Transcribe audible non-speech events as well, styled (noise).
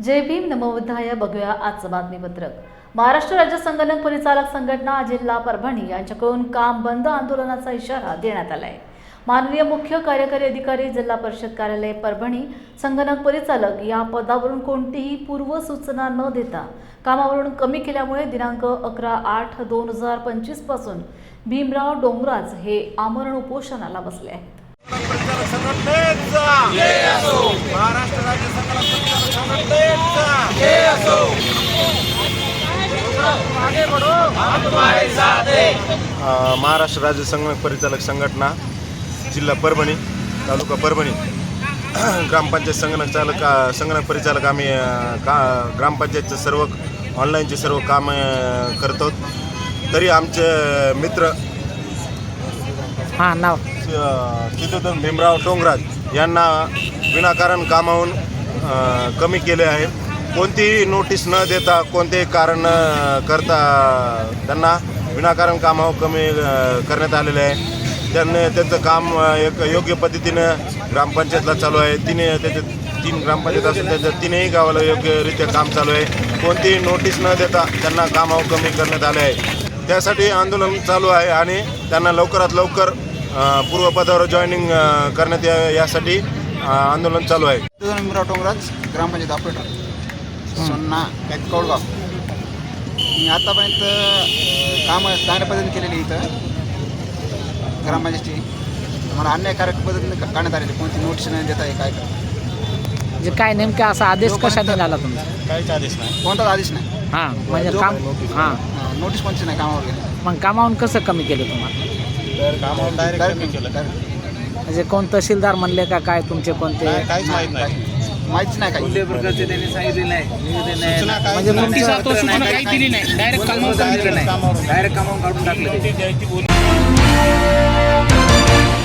जय भीम नमोबुद्धाय बघूया आजचं बातमीपत्रक. महाराष्ट्र राज्य संगणक परिचालक संघटना जिल्हा परभणी यांच्याकडून काम बंद आंदोलनाचा इशारा देण्यात आला आहे माननीय मुख्य कार्यकारी अधिकारी जिल्हा परिषद कार्यालय परभणी संगणक परिचालक या पदावरून कोणतीही पूर्वसूचना न देता कामावरून कमी केल्यामुळे दिनांक अकरा आठ दोन हजार पंचवीसपासून भीमराव डोंगराज हे आमरण उपोषणाला बसले आहेत. महाराष्ट्र राज्य संगणक परिचालक संघटना जिल्हा परभणी तालुका परभणी. (clears throat) ग्रामपंचायत संगणक चालक संगणक परिचालक आम्ही का ग्रामपंचायतचं सर्व ऑनलाईनचे सर्व काम करतो. तरी आमचे मित्र हां नाव. चित्तोदन भीमराव डोंगराज यांना विनाकारण कामावून कमी केले आहे. कोणतीही नोटीस न देता कोणतेही कारण करता त्यांना विनाकारण कामावर कमी करण्यात आलेले आहे. त्यांनी त्यांचं काम एक योग्य पद्धतीनं ग्रामपंचायतला चालू आहे. तिने त्याचे तीन ग्रामपंचायत असून त्याच्या तीनही गावाला योग्यरित्या काम चालू आहे. कोणतीही नोटीस न देता त्यांना कामावर कमी करण्यात आले आहे. त्यासाठी आंदोलन चालू आहे आणि त्यांना लवकरात लवकर पूर्वपदावर जॉईनिंग करण्यात या यासाठी आंदोलन चालू आहे. तुझं भीमराव डोंगराज ग्रामपंचायत ऑपरेटर सोन्ना कौडगाव. मी आतापर्यंत कामं चांगल्या पद्धतीने केलेली इथं. ग्रामपंचायतची मला अन्यायकारक पद्धतीने काढण्यात आलेली कोणती नोटीस नाही देता आहे काय म्हणजे काय नेमका असा आदेश कशा दिला तुमचा? काहीच आदेश नाही. कोणताच आदेश नाही. हां म्हणजे काम हां नोटीस कोणतीच नाही कामावर गेली. मग कामावून कसं कमी केलं तुम्हाला? कामावर डायरेक्ट कमी केलं. म्हणजे कोण तहसीलदार म्हणले का काय तुमचे कोणते? काहीच माहीत नाही. माहितीच नाही काही. म्हणजे तुम्हाला काही दिली नाही. डायरेक्ट कामावर दिलं नाही. डायरेक्ट कामावर काढून टाकलं